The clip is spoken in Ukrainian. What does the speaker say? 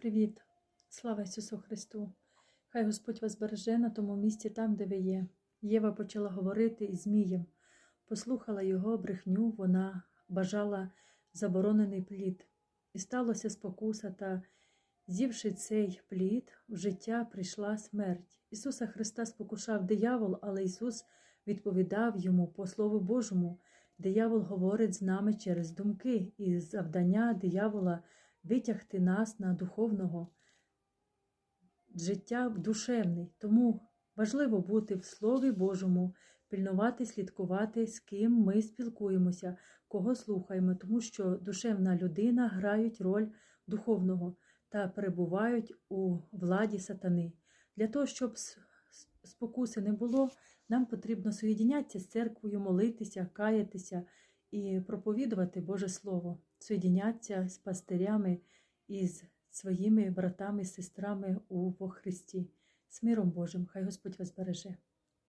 Привіт! Слава Ісусу Христу! Хай Господь вас береже на тому місці там, де ви є. Єва почала говорити із Змієм. Послухала його брехню, вона бажала заборонений плід. І сталося спокуса, та, з'ївши цей плід, в життя прийшла смерть. Ісуса Христа спокушав диявол, але Ісус відповідав йому по Слову Божому. Диявол говорить з нами через думки, і завдання диявола витягти нас на духовного життя душевний. Тому важливо бути в Слові Божому, пильнувати, слідкувати, з ким ми спілкуємося, кого слухаємо, тому що душевна людина грають роль духовного та перебувають у владі сатани. Для того, щоб спокуси не було, нам потрібно соєдінятися з церквою, молитися, каятися і проповідувати Боже Слово, соєдінятися з пастирями і з своїми братами сестрами у во Христі. З миром Божим, хай Господь вас береже.